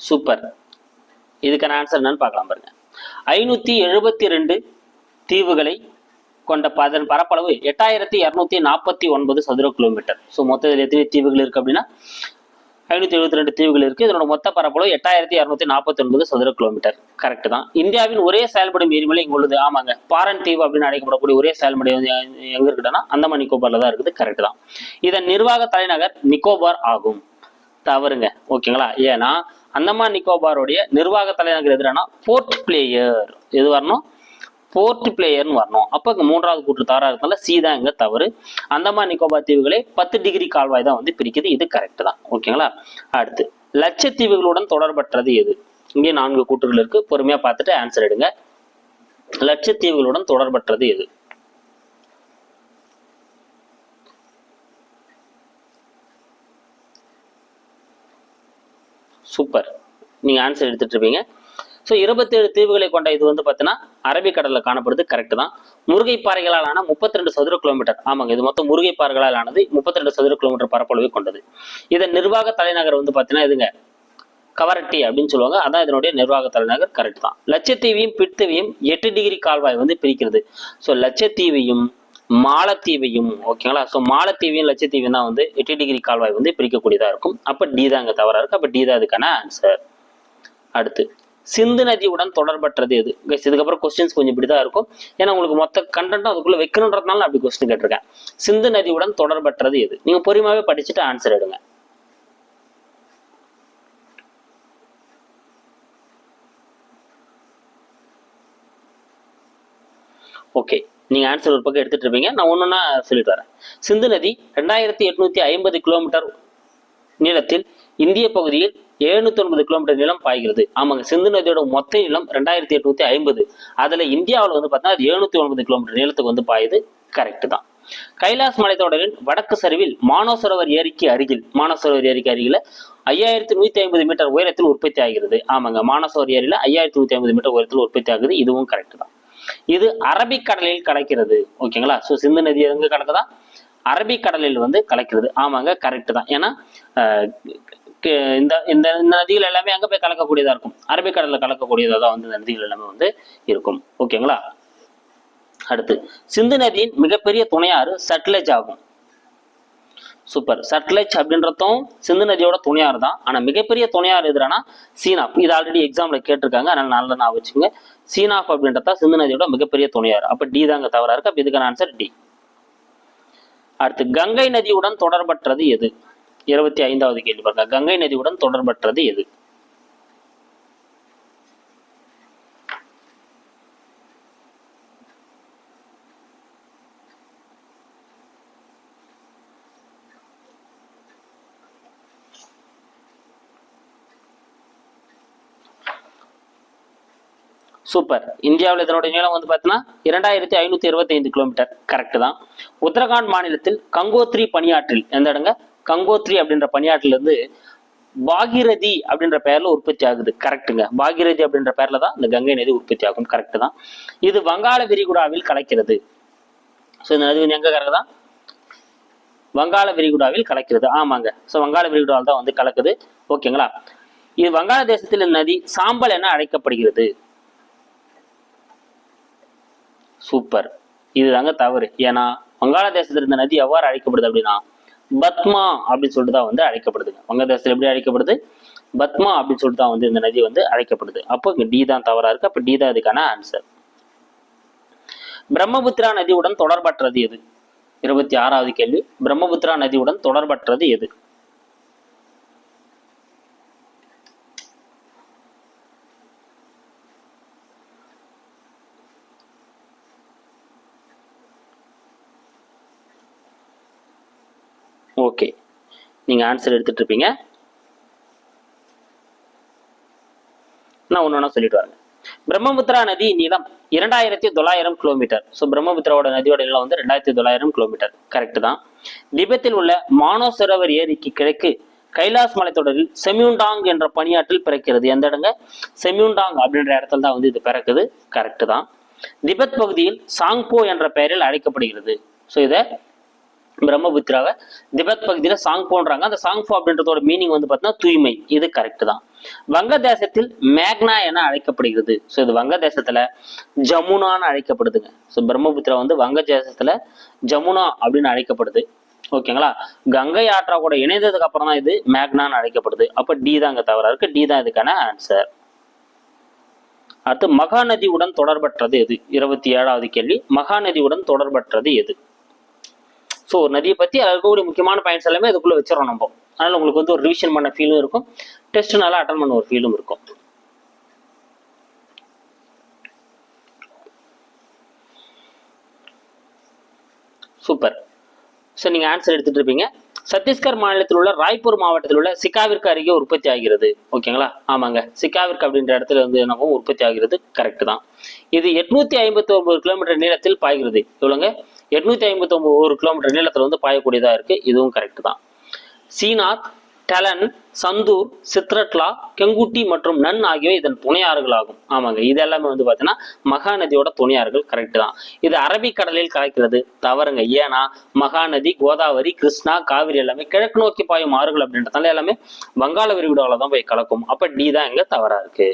சூப்பர். இதுக்கான ஆன்சர் என்னன்னு பார்க்கலாம் பாருங்க. ஐநூத்தி எழுபத்தி ரெண்டு தீவுகளை கொண்ட அதன் பரப்பளவு எட்டாயிரத்தி இரநூத்தி நாற்பத்தி ஒன்பது சதுர கிலோமீட்டர் ஸோ மொத்தத்தில் எத்தனை தீவுகள் இருக்கு அப்படின்னா ஐநூத்தி எழுபத்தி ரெண்டு தீவுகள் இருக்கு. இதனோட மொத்த பரப்பளவு எட்டாயிரத்தி இரநூத்தி நாற்பத்தி ஒன்பது சதுர கிலோமீட்டர் கரெக்ட் தான். இந்தியாவின் ஒரே செயல்படும் எரிமலை இங்க உள்ளது. ஆமாங்க. பாரன் தீவு அப்படின்னு அழைக்கப்படக்கூடிய ஒரே செயல்முறை வந்து எங்க இருக்குன்னா அந்தமான் நிக்கோபார்ல தான் இருக்குது. கரெக்ட் தான். இதன் நிர்வாக தலைநகர் நிக்கோபார் ஆகும். தவறுங்க. ஓகேங்களா? ஏன்னா அந்தமான் நிக்கோபாருடைய நிர்வாக தலைநகர் எதிரானா போர்ட் பிளேயர். எது வரணும்? போர்ட் பிளேயர்னு வரணும். அப்போ இங்கே மூன்றாவது கூற்று தாராக இருக்கனால சி தான் இங்கே தவறு. அந்தமான் நிக்கோபார் தீவுகளை பத்து டிகிரி கால்வாய் தான் வந்து பிரிக்குது. இது கரெக்ட் தான். ஓகேங்களா அடுத்து லட்சத்தீவுகளுடன் தொடர்பற்றது எது? இங்கே நான்கு கூற்றுகள் இருக்கு. பொறுமையாக பார்த்துட்டு ஆன்சர் எடுங்க. லட்சத்தீவுகளுடன் தொடர்பற்றது எது? சூப்பர் நீங்கள் ஆன்சர் எடுத்துகிட்டு இருப்பீங்க. ஸோ இருபத்தேழு தீவுகளை கொண்ட இது வந்து பார்த்தீங்கன்னா அரபிக்கடலில் காணப்படுது. கரெக்ட் தான். முருகை பாறைகளால் ஆன முப்பத்தி ரெண்டு சதுர கிலோமீட்டர் ஆமாங்க இது மொத்தம் முருகை பாறைகளால் ஆனது முப்பத்தி ரெண்டு சதுர கிலோமீட்டர் பரப்பளவை கொண்டது. இதன் நிர்வாக தலைநகர் வந்து பார்த்தீங்கன்னா இதுங்க கவரட்டி அப்படின்னு சொல்லுவாங்க. அதான் இதனுடைய நிர்வாக தலைநகர். கரெக்ட் தான். லட்சத்தீவையும் பிட்தீவையும் எட்டு டிகிரி கால்வாய் வந்து பிரிக்கிறது. ஸோ லட்சத்தீவையும் மாலத்தீவையும் ஓகேங்களா ஸோ மாலத்தீவையும் லட்சத்தீவையும் தான் வந்து எட்டு டிகிரி கால்வாய் வந்து பிரிக்கக்கூடியதாக இருக்கும். அப்போ டி தான் அங்கே தவறாக இருக்குது அப்போ டி தான் அதுக்கான ஆன்சர் அடுத்து சிந்து நதியுடன் தொடர்பற்றது எது? இதுக்கப்புறம் கொஸ்டின்ஸ் கொஞ்சம் இப்படி தான் இருக்கும். ஏன்னா உங்களுக்கு மொத்த கண்டென்ட்டும் அதுக்குள்ள வைக்கணுன்றதுனால அப்படி கொஸ்டின் கேட்டிருக்கேன். சிந்து நதியுடன் தொடர்பற்றது எது? நீங்க பொறுமையாவே படிச்சுட்டு ஆன்சர் எடுங்க. ஓகே நீங்கள் ஆன்சர் ஒரு பக்கம் எடுத்துட்டு இருப்பீங்க. நான் ஒன்னொன்னா சொல்லிட்டு வரேன். சிந்து நதி ரெண்டாயிரத்தி எட்நூற்றி ஐம்பது கிலோமீட்டர் நீளத்தில் இந்திய பகுதியில் எழுநூத்தி ஒன்பது கிலோமீட்டர் நீளம் பாய்கிறது. ஆமாங்க சிந்து நதியோட மொத்த நீளம் ரெண்டாயிரத்தி எட்நூத்தி ஐம்பது. அதுல இந்தியாவில் வந்து பார்த்தீங்கன்னா அது எழுநூத்தி ஒன்பது கிலோமீட்டர் நீளத்துக்கு வந்து பாயுது. கரெக்ட் தான். கைலாஸ் மலைத்தொடரின் வடக்கு சரிவில் மானோசரோவர் ஏரிக்கு அருகில் மானோசரோவர் ஏரிக்கு அருகில் ஐயாயிரத்தி நூத்தி ஐம்பது மீட்டர் உயரத்தில் உற்பத்தி ஆகிறது. ஆமாங்க மானோசரோவர் ஏரியில ஐயாயிரத்தி நூத்தி ஐம்பது மீட்டர் உயரத்தில் உற்பத்தி ஆகுது. இதுவும் கரெக்ட் தான். இது அரபிக்கடலில் கலக்கிறது. ஓகேங்களா? ஸோ சிந்து நதி எங்க கலக்குதா? அரபிக்கடலில் வந்து கலக்கிறது. ஆமாங்க கரெக்ட் தான். ஏன்னா இந்த இந்த நதிகள் எல்லாமே அங்கே போய் கலக்கக்கூடியதாக இருக்கும். அரபிக்கடலில் கலக்கக்கூடியதா தான் வந்து இந்த நதிகள் எல்லாமே வந்து இருக்கும். ஓகேங்களா? அடுத்து சிந்து நதியின் மிகப்பெரிய துணையாறு சட்லஜ் ஆகும். சூப்பர் சட்லஜ் அப்படின்றதும் சிந்து நதியோட துணையார் தான். ஆனால் மிகப்பெரிய துணையார் எதுனா சீனாப் இது ஆல்ரெடி எக்ஸாம்ல கேட்டிருக்காங்க. அதனால நல்லா நான் வச்சுங்க சீனாப் அப்படின்றதா சிந்து நதியோட மிகப்பெரிய துணையார். அப்ப டி தாங்க தவறா இருக்கு. அப்ப இதுக்கான ஆன்சர் டி அடுத்து கங்கை நதியுடன் தொடர்பற்றது எது? இருபத்தி ஐந்தாவது கேள்வி பாருங்க. கங்கை நதியுடன் தொடர்பற்றது எது? சூப்பர். இந்தியாவில் இதனுடைய நீளம் வந்து பார்த்தீங்கன்னா இரண்டாயிரத்தி ஐநூற்றி இருபத்தி ஐந்து கிலோமீட்டர் கரெக்ட் தான். உத்தரகாண்ட் மாநிலத்தில் கங்கோத்ரி பணியாற்றில் எந்த இடங்க? கங்கோத்ரி அப்படின்ற பணியாற்றிலிருந்து பாகிரதி அப்படின்ற பெயர்ல உற்பத்தி ஆகுது. கரெக்ட்டுங்க பாகிரதி அப்படின்ற பெயர்ல தான் இந்த கங்கை நதி உற்பத்தி ஆகும். கரெக்ட் தான். இது வங்காள விரிகுடாவில் கலக்கிறது. ஸோ இந்த நதி வந்து எங்க தான் வங்காள விரிகுடாவில் கலக்கிறது. ஆமாங்க. ஸோ வங்காள விரிகுடாவில் தான் வந்து கலக்குது. ஓகேங்களா இது வங்காள தேசத்தில் இந்த நதி சாம்பல் என அழைக்கப்படுகிறது. சூப்பர் இதுதாங்க தவறு. ஏன்னா வங்காளதேசத்தில் இருந்த நதி எவ்வாறு அழைக்கப்படுது அப்படின்னா பத்மா அப்படின்னு சொல்லிட்டு தான் வந்து அழைக்கப்படுதுங்க வங்கதேசத்தில் எப்படி அழைக்கப்படுது? பத்மா அப்படின்னு சொல்லிட்டு தான் வந்து இந்த நதி வந்து அழைக்கப்படுது. அப்போ டி தான் தவறா இருக்கு. அப்போ டி தான் இதுக்கான ஆன்சர் பிரம்மபுத்திரா நதியுடன் தொடர்பற்றது எது? இருபத்தி ஆறாவது கேள்வி. பிரம்மபுத்திரா நதியுடன் தொடர்பற்றது எது? ஓகே நீங்கள் ஆன்சர் எடுத்துகிட்டு இருப்பீங்க நான் ஒன்று ஒன்றா சொல்லிட்டு வரேன். பிரம்மபுத்திரா நதி நீளம் இரண்டாயிரத்தி தொள்ளாயிரம் கிலோமீட்டர் ஸோ பிரம்மபுத்திராவோட நதியோட நீளம் வந்து ரெண்டாயிரத்தி தொள்ளாயிரம் கிலோமீட்டர் கரெக்ட் தான். திபெத்தில் உள்ள மானோசரோவர் ஏரிக்கு கிழக்கு கைலாஸ் மலைத்தொடரில் செமியூண்டாங் என்ற பணியாற்றில் பிறக்கிறது. எந்த இடங்க? செம்யூண்டாங் அப்படின்ற இடத்துல தான் வந்து இது பிறக்குது. கரெக்ட் தான். திபெத் பகுதியில் சாங்போ என்ற பெயரில் அழைக்கப்படுகிறது. ஸோ இதை பிரம்மபுத்திராவை திபெத் பகுதியில் சாங் போன்றாங்க அந்த சாங்போ அப்படின்றதோட மீனிங் வந்து பார்த்தீங்கன்னா தூய்மை. இது கரெக்ட் தான். வங்கதேசத்தில் மேக்னா என அழைக்கப்படுகிறது. ஸோ இது வங்கதேசத்துல ஜமுனான்னு அழைக்கப்படுதுங்க. ஸோ பிரம்மபுத்திரா வந்து வங்கதேசத்துல ஜமுனா அப்படின்னு அழைக்கப்படுது. ஓகேங்களா கங்கை ஆற்றா கூட இணைந்ததுக்கு அப்புறம் தான் இது மேக்னான்னு அழைக்கப்படுது. அப்போ டி தான் அங்கே தவறா இருக்கு. டி தான் இதுக்கான ஆன்சர் அடுத்து மகாநதியுடன் தொடர்பற்றது எது? இருபத்தி ஏழாவது கேள்வி. மகாநதியுடன் தொடர்பற்றது எது? ஸோ ஒரு நதியை பற்றி அதில் இருக்கக்கூடிய முக்கியமான பாயிண்ட்ஸ் எல்லாமே அதுக்குள்ளே வச்சிடறோம் நம்ம. அதனால் உங்களுக்கு வந்து ஒரு ரிவிஷன் பண்ண ஃபீலும் இருக்கும். டெஸ்ட் நல்லா அட்டன் பண்ண ஒரு ஃபீலும் இருக்கும். சூப்பர் ஸோ நீங்கள் ஆன்சர் எடுத்துகிட்டு இருப்பீங்க. சத்தீஸ்கர் மாநிலத்தில் உள்ள ராய்ப்பூர் மாவட்டத்தில் உள்ள சிக்காவிற்கு அருகே உற்பத்தி ஆகிறது. ஓகேங்களா ஆமாங்க. சிக்காவிற்கு அப்படின்ற இடத்துல வந்து என்னவோ உற்பத்தி ஆகிறது கரெக்ட் தான். இது எட்நூத்தி ஐம்பத்தி ஒன்பது கிலோமீட்டர் நீளத்தில் பாய்கிறது. எவ்வளோங்க எட்நூற்றி ஐம்பத்தி ஒரு கிலோமீட்டர் நீளத்தில் வந்து பாயக்கூடியதாக இருக்குது இதுவும் கரெக்ட் தான். சீனாத் டலன் சந்தூர் சித்ரட்லா கெங்குட்டி மற்றும் நன் ஆகியவை இதன் துணையாறுகளாகும் ஆமாங்க இது எல்லாமே வந்து பார்த்தீங்கன்னா மகாநதியோட துணையாறுகள் கரெக்ட் தான். இது அரபிக்கடலில் கலக்கிறது தவறுங்க ஏன்னா மகாநதி கோதாவரி கிருஷ்ணா காவிரி எல்லாமே கிழக்கு நோக்கி பாயும் ஆறுகள் அப்படின்றதால எல்லாமே வங்காள விரிகுடாவில் தான் போய் கலக்கும். அப்போ டி தான் இங்கே தவறாக இருக்கு.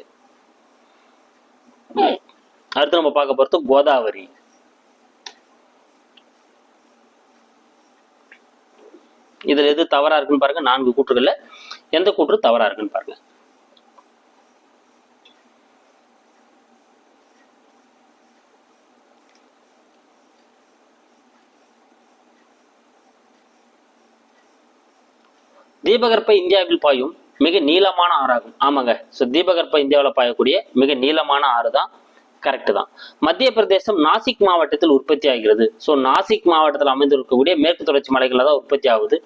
அடுத்து நம்ம பார்க்க போகிறது கோதாவரி. இதில் எது தவறா இருக்குன்னு பாருங்க. நான்கு கூற்றுகளில் எந்த கூற்று தவறா இருக்குன்னு பாருங்க. தீபகற்ப இந்தியாவில் பாயும் மிக நீளமான ஆறாகும். ஆமாங்க. ஸோ தீபகற்ப இந்தியாவில் பாயக்கூடிய மிக நீளமான ஆறு தான் கரெக்ட் தான். மத்திய பிரதேசம் நாசிக் மாவட்டத்தில் உற்பத்தி ஆகிறது. ஸோ நாசிக் மாவட்டத்தில் அமைந்திருக்கக்கூடிய மேற்கு தொடர்ச்சி மலைகளில் தான் உற்பத்தி ஆகுது.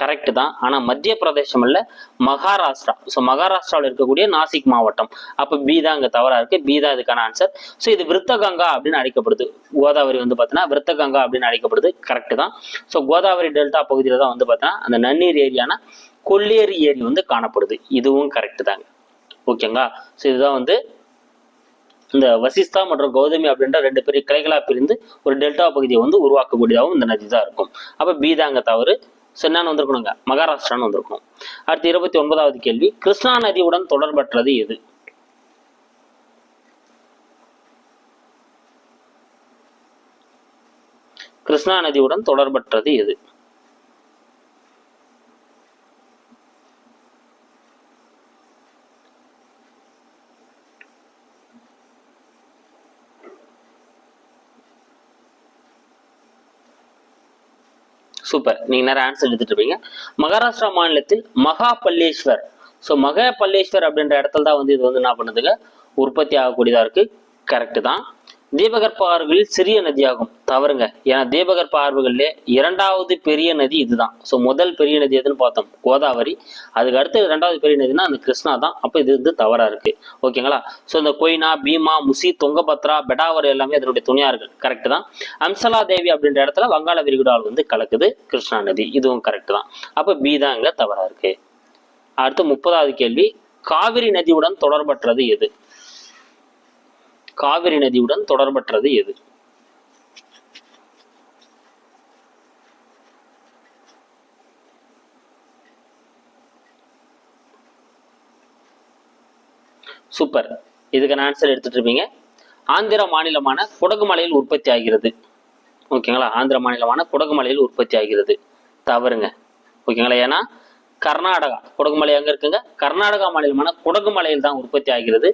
கரெக்ட் தான். ஆனால் மத்திய பிரதேசம் இல்லை மகாராஷ்டிரா. ஸோ மகாராஷ்டிராவில் இருக்கக்கூடிய நாசிக் மாவட்டம். அப்போ பி தான் இங்கே தவறாக இருக்குது பி தான் இதுக்கான ஆன்சர் ஸோ இது விருத்தகங்கா அப்படின்னு அழைக்கப்படுது. கோதாவரி வந்து பார்த்தீங்கன்னா விருத்தகங்கா அப்படின்னு அழைக்கப்படுது. கரெக்ட் தான். ஸோ கோதாவரி டெல்டா பகுதியில் தான் வந்து பார்த்தீங்கன்னா அந்த நன்னீர் ஏரியான கொல்லேரி ஏரி வந்து காணப்படுது. இதுவும் கரெக்ட் தாங்க. ஓகேங்களா ஸோ இதுதான் வந்து இந்த வசிஸ்தா மற்றும் கௌதமி அப்படின்ற ரெண்டு பெரிய கிளைகளா பிரிந்து ஒரு டெல்டா பகுதியை வந்து உருவாக்கக்கூடியதாகவும் இந்த நதி தான் இருக்கும். அப்ப பீதாங்க தவறு. சென்னான்னு வந்திருக்கணுங்க? மகாராஷ்டிரான்னு வந்திருக்கணும். அடுத்து இருபத்தி ஒன்பதாவது கேள்வி. கிருஷ்ணா நதியுடன் தொடர்பற்றது எது? கிருஷ்ணா நதியுடன் தொடர்பற்றது எது? சூப்பர் நீங்க நேரம் ஆன்சர் எடுத்துட்டு இருப்பீங்க. மகாராஷ்டிரா மாநிலத்தில் மகாபல்லேஸ்வர். ஸோ மகாபல்லேஸ்வர் அப்படின்ற இடத்துல தான் வந்து இது வந்து என்ன பண்ணுதுங்க? உற்பத்தி ஆகக்கூடியதா இருக்கு. கரெக்ட் தான். தீபகற்ப ஆறுகளில் சிறிய நதியாகும். தவறுங்க. ஏன்னா தீபகற்ப ஆறுகளிலே இரண்டாவது பெரிய நதி இதுதான். ஸோ முதல் பெரிய நதி எதுன்னு பார்த்தோம்? கோதாவரி. அதுக்கு அடுத்து ரெண்டாவது பெரிய நதினா அந்த கிருஷ்ணா தான். அப்போ இது வந்து தவறாக இருக்கு. ஓகேங்களா ஸோ இந்த கொய்னா பீமா முசி தொங்கபத்ரா பெடாவரி எல்லாமே அதனுடைய துணையார்கள். கரெக்ட் தான். அம்சலா தேவி அப்படின்ற இடத்துல வங்காள விரிகுடால் வந்து கலக்குது கிருஷ்ணா நதி. இதுவும் கரெக்ட் தான். அப்போ பி தான் இங்கே தவறாக இருக்கு. அடுத்து முப்பதாவது கேள்வி. காவிரி நதியுடன் தொடர்பற்றது எது? காவிரி நதியுடன் தொடர்பற்றது எது? சூப்பர். இதுக்கான ஆன்சர் எடுத்துட்டு இருப்பீங்க ஆந்திர மாநிலமான குடகு மலையில் உற்பத்தி ஆகிறது. ஓகேங்களா? ஆந்திர மாநிலமான குடகு மலையில் உற்பத்தி ஆகிறது. தவறுங்க. ஓகேங்களா? ஏன்னா கர்நாடகா குடகுமலை எங்க இருக்குங்க? கர்நாடகா மாநிலமான குடகுமலையில் தான் உற்பத்தி ஆகிறது.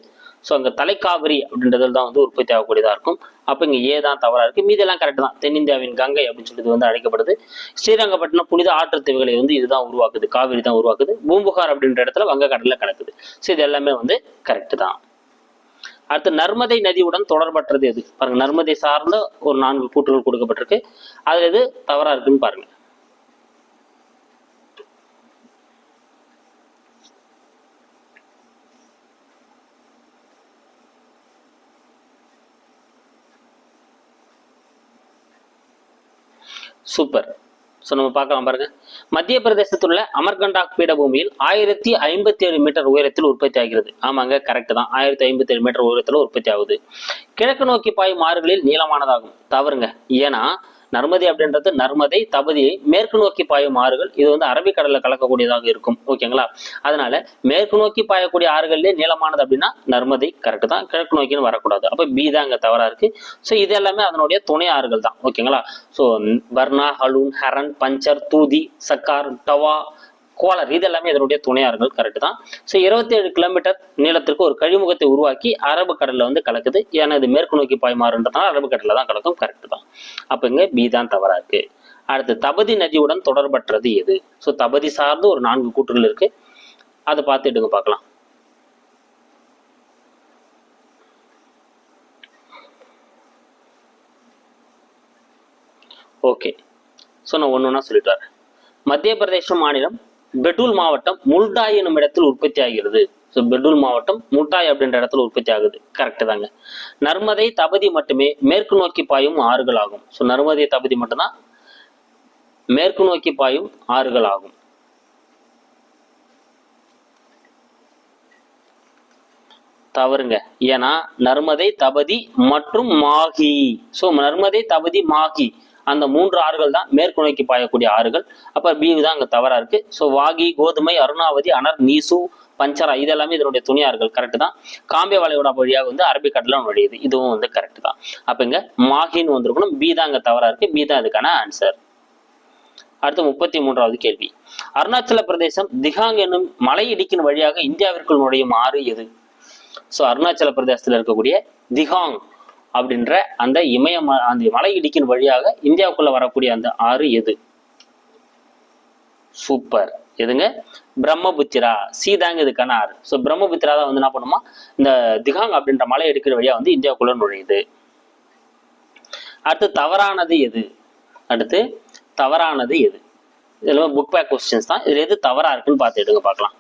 ஸோ அங்கே தலைக்காவிரி அப்படின்றதுல தான் வந்து உற்பத்தி ஆகக்கூடியதாக இருக்கும். அப்போ இங்கே ஏ தான் தவறாக இருக்குது மீதெல்லாம் கரெக்டு தான். தென்னிந்தியாவின் கங்கை அப்படின்னு சொல்லிட்டு வந்து அழைக்கப்படுது. ஸ்ரீரங்கப்பட்டினம் புனித ஆற்றுத்தீவுகளை வந்து இதுதான் உருவாக்குது. காவிரி தான் உருவாக்குது. பூம்புகார் அப்படின்ற இடத்துல வங்கக்கடலில் கிடக்குது. ஸோ இது எல்லாமே வந்து கரெக்டு தான். அடுத்து நர்மதை நதியுடன் தொடர்பற்றது எது? பாருங்க நர்மதை சார்ந்த ஒரு நான்கு கூற்றுகள் கொடுக்கப்பட்டிருக்கு. அதில் எது தவறாக இருக்குன்னு பாருங்க. சூப்பர். ஸோ நம்ம பார்க்கலாம் பாருங்க. மத்திய பிரதேசத்தில் உள்ள அமர்கண்டாக் பீடபூமியில் ஆயிரத்தி ஐம்பத்தி ஏழு மீட்டர் உயரத்தில் உற்பத்தி ஆகிறது. ஆமாங்க கரெக்ட் தான். ஆயிரத்தி ஐம்பத்தி ஏழு மீட்டர் உயரத்தில் உற்பத்தி ஆகுது. கிழக்கு நோக்கி பாயும் ஆறுகளில் நீளமானதாகும். தவறுங்க. ஏன்னா நர்மதி அப்படின்றது நர்மதை தபதியை மேற்கு நோக்கி பாயும் ஆறுகள். இது வந்து அரபிக்கடலில் கலக்கக்கூடியதாக இருக்கும். ஓகேங்களா அதனால மேற்கு நோக்கி பாயக்கூடிய ஆறுகள்லேயே நீளமானது அப்படின்னா நர்மதை கரெக்ட் தான். கிழக்கு நோக்கின்னு வரக்கூடாது. அப்போ பி தான் அங்கே தவறா இருக்கு. ஸோ இது எல்லாமே அதனுடைய துணை ஆறுகள் தான். ஓகேங்களா ஸோ பர்னா ஹலூன் ஹரன் பஞ்சர் தூதி சக்கார் டவா கோளர் இது எல்லாமே இதனுடைய துணையார்கள் கரெக்ட் தான். ஸோ இருபத்தி ஏழு கிலோமீட்டர் நீளத்திற்கு ஒரு கழிமுகத்தை உருவாக்கி அரபு கடலில் வந்து கலக்குது. ஏன்னா இது மேற்கு நோக்கி பாய்மாறுன்றதுனால அரபு கடலில் தான் கலக்கும் கரெக்ட் தான். அப்போ இங்கே பி தான் தவறா இருக்கு. அடுத்து தபதி நதியுடன் தொடர்பற்றது எது? ஸோ தபதி சார்ந்து ஒரு நான்கு கூற்றுகள் இருக்கு. அதை பார்த்துட்டுங்க பார்க்கலாம். ஓகே ஸோ நான் ஒன்று ஒன்றா சொல்லிட்டு வரேன். மத்திய பிரதேச மாநிலம் பெட்டூல் மாவட்டம் முல்டாய் என்னும் இடத்தில் உற்பத்தி ஆகிறது. ஸோ பெட்டூல் மாவட்டம் முட்டாய் அப்படின்ற இடத்துல உற்பத்தி ஆகுது. கரெக்டு தாங்க. நர்மதை தபதி மட்டுமே மேற்கு நோக்கி பாயும் ஆறுகள் ஆகும். ஸோ நர்மதை தபதி மட்டும்தான் மேற்கு நோக்கி பாயும் ஆறுகள் ஆகும். தவறுங்க. ஏன்னா நர்மதை தபதி மற்றும் மாகி. ஸோ நர்மதை தபதி மாகி. அந்த மூன்று ஆறுகள் தான் மேற்கு நோக்கி பாயக்கூடிய ஆறுகள். அப்ப பி தான் அங்க தவறா இருக்கு. ஸோ வாகி கோதுமை அருணாவதி அனர் நீசு பஞ்சரா இது எல்லாமே இதனுடைய துணியார்கள் கரெக்ட் தான். காம்பே வளையோட வழியாக வந்து அரபிக்கடல நுழையுது. இதுவும் வந்து கரெக்ட் தான். அப்ப இங்க மாகின்னு வந்திருக்கணும். பி தான் அங்க தவறா இருக்கு. பி தான் இதுக்கான ஆன்சர் அடுத்து முப்பத்தி மூன்றாவது கேள்வி. அருணாச்சல பிரதேசம் திகாங் என்னும் மலை இடுக்கின் வழியாக இந்தியாவிற்குள் நுழையும் ஆறு எது? ஸோ அருணாச்சல பிரதேசத்தில் இருக்கக்கூடிய திகாங். அப்படின்ற அந்த இமய அந்த மலை இடுக்கின் வழியாக இந்தியாவுக்குள்ள வரக்கூடிய அந்த ஆறு எது? சூப்பர். எதுங்க? பிரம்மபுத்திரா. சீதாங்க இதுக்கான ஆறு. ஸோ பிரம்மபுத்திரா தான் வந்து என்ன பண்ணுமா இந்த திகாங் அப்படின்ற மலை எடுக்கிற வழியா வந்து இந்தியாவுக்குள்ள நுழையுது. அடுத்து தவறானது எது? அடுத்து தவறானது எது? இதில் புக் பேக் கொஸ்டின்ஸ் தான். இதில் எது தவறாக இருக்குன்னு பார்த்து எடுங்க பார்க்கலாம்.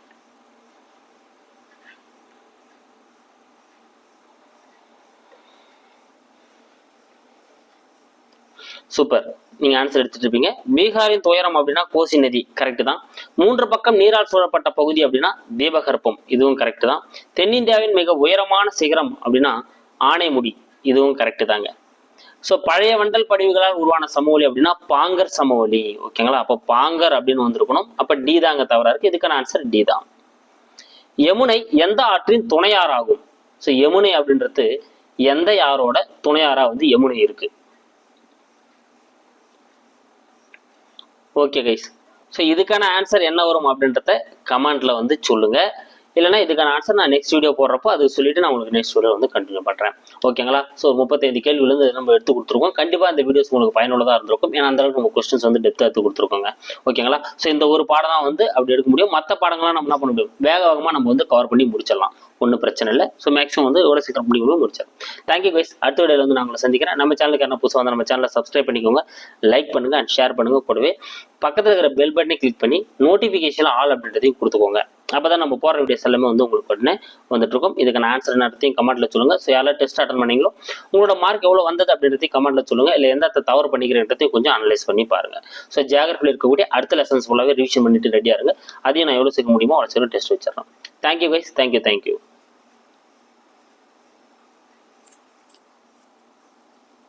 சூப்பர் நீங்க ஆன்சர் எடுத்துட்டு இருப்பீங்க. பீகாரின் துயரம் அப்படின்னா கோசி நதி. கரெக்ட் தான். மூன்று பக்கம் நீரால் சூழப்பட்ட பகுதி அப்படின்னா தீபகற்பம் இதுவும் கரெக்ட் தான். தென்னிந்தியாவின் மிக உயரமான சிகரம் அப்படின்னா ஆனைமுடி. இதுவும் கரெக்ட் தாங்க. ஸோ பழைய வண்டல் படிவுகளால் உருவான சமவெளி அப்படின்னா பாங்கர் சமவெளி. ஓகேங்களா அப்போ பாங்கர் அப்படின்னு வந்திருக்கணும். அப்போ டி தாங்க தவறா இருக்கு. இதுக்கான ஆன்சர் டி தான். யமுனை எந்த ஆற்றின் துணையாராகும்? ஸோ யமுனை அப்படின்றது எந்த யாரோட துணையாரா வந்து யமுனை இருக்கு. ஓகே கைஸ் ஸோ இதுக்கான ஆன்சர் என்ன வரும் அப்படின்றத கமெண்ட்ல வந்து சொல்லுங்கள் இல்லைனா இதுக்கான ஆன்சர் நான் நெக்ஸ்ட் வீடியோ போடுறப்போ அது சொல்லிட்டு நான் உங்களுக்கு நெக்ஸ்ட் வீடியோ வந்து கண்டினியூ பண்ணுறேன் ஓகேங்களா ஸோ முப்பத்தைந்து கேள்வியிலேருந்து நம்ம எடுத்து கொடுத்துருக்கோம். கண்டிப்பாக இந்த வீடியோஸ் உங்களுக்கு பயனுள்ளதாக இருந்திருக்கும். ஏன்னா அந்த அளவுக்கு நம்ம கொஸ்டின்ஸ் வந்து டெப்த்தாக எடுத்து கொடுத்துருக்கோங்க. ஓகேங்களா ஸோ இந்த ஒரு பாடம் தான் வந்து அப்படி எடுக்க முடியும். மற்ற பாடங்கள்லாம் நம்ம என்ன பண்ண முடியும்? வேக வேகமாக நம்ம வந்து கவர் பண்ணி முடிச்சிடலாம். ஒன்றும் பிரச்சனை இல்லை. ஸோ மேக்ஸிமம் வந்து எவ்வளோ சீக்கிரம் முடிக்கணும் முடிச்சிடும் தேங்க்யூ கைஸ் அடுத்த வீடியோவில் வந்து நான் உங்களை சந்திக்கிறேன். நம்ம சேனலுக்கு என்ன புதுசாக வந்து நம்ம சேனலை சப்ஸ்கிரைப் பண்ணிக்கோங்க. லைக் பண்ணுங்கள் அண்ட் ஷேர் பண்ணுங்க. கூடவே பக்கத்தில் இருக்கிற பெல் பட்டனை கிளிக் பண்ணி நோட்டிஃபிகேஷன் ஆல் அப்படின்றதையும் கொடுத்துக்கோங்க. அப்போ தான் நம்ம போகிற வீடியோஸ் எல்லாமே வந்து உங்களுக்கு உடனே வந்துட்டு இதுக்கான இதுக்கு நான் ஆன்சர் நடத்தையும் கமெண்ட்டில் சொல்லுங்கள் ஸோ யாரெல்லாம் டெஸ்ட் அட்டன் பண்ணீங்களோ உங்களோட மார்க் எவ்வளோ வந்தது அப்படின்றதையும் கமெண்ட்டில் சொல்லுங்கள் இல்லை எந்த தவறு பண்ணிக்கிறேன்றதையும் கொஞ்சம் அனலைஸ் பண்ணி பாருங்க. ஸோ ஜியாகிரபியில் இருக்கக்கூடிய அடுத்த லெசன்ஸ் ஃபுல்லாகவே ரிவிஷன் பண்ணிட்டு ரெடியாக இருங்க. அதையும் நான் எவ்வளோ சீக்கிரம் முடியுமோ அவ்வளோ சீக்கிரம் test வச்சிடறேன் thank you guys thank you thank you